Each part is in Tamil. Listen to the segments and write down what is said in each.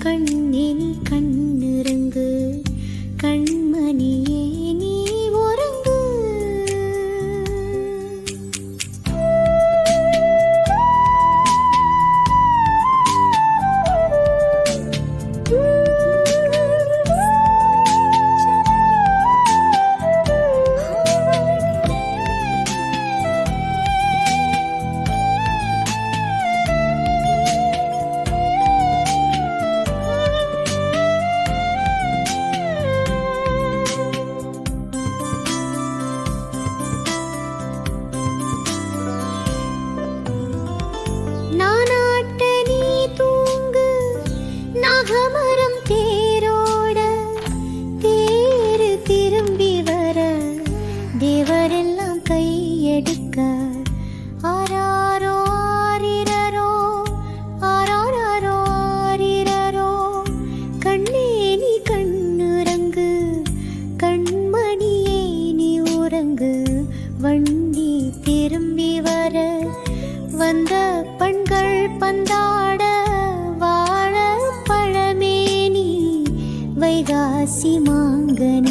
കണ്ണിൽ കണ്ണിൽ सिमाङ्गना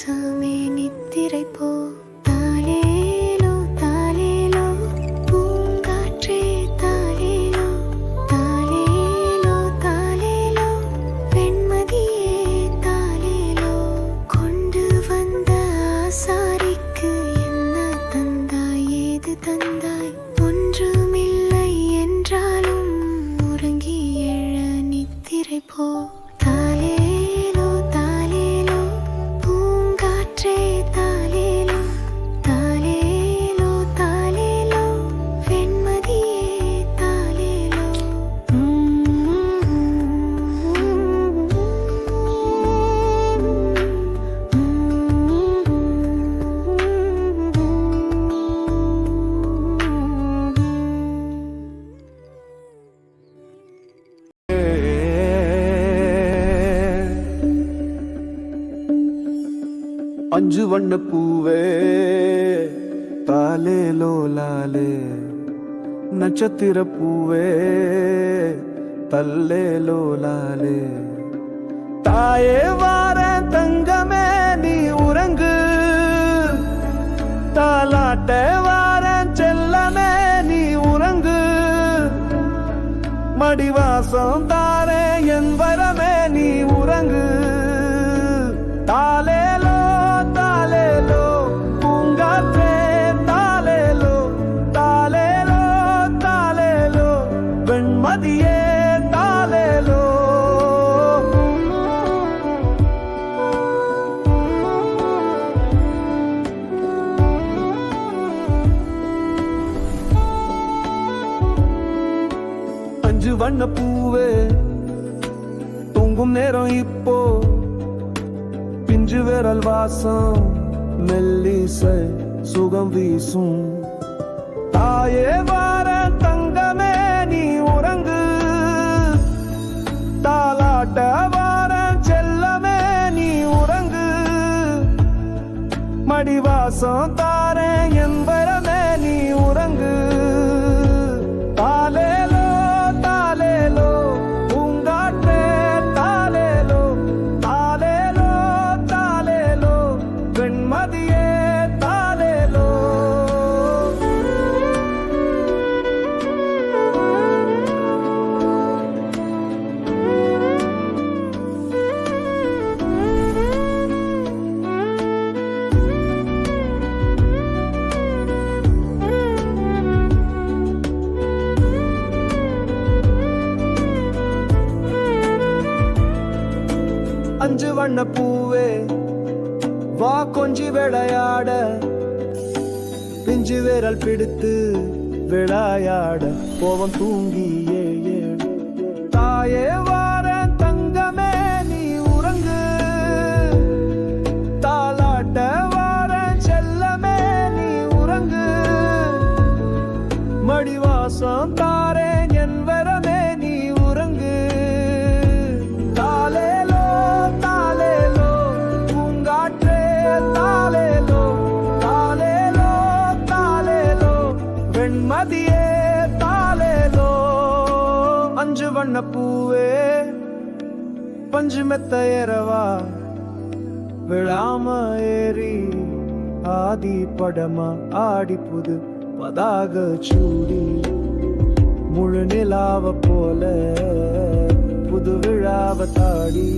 சாமே நித்திரை போ மண்ணு பூவே. தாலே லோலாலே நட்சத்திர பூவே. தல்லே லோலாலே தாயே வார தங்கமே நீ உறங்கு. தாலாட்ட வார செல்லமே நீ உறங்கு. மடிவாசம் தார அஞ்சு வண்ண பூவே தூங்கும் நேரம் இப்போ. பிஞ்சு விரல் வாசம். மெல்லிசை சுகம் வீசும். தாயே வார தங்கமே நீ உறங்கு. தாலாட்ட வார செல்லமே நீ உறங்கு. மடிவாசம் தா பிஞ்சு விரல் பிடித்து விளையாட போவம் தூங்கியே தாயே பூவே பஞ்சு மெத்த ஏறவா விழாம ஏறி ஆதி படமா ஆடி புது பதாக சூடி. முழு நிலாவ போல புது விழாவ தாடி.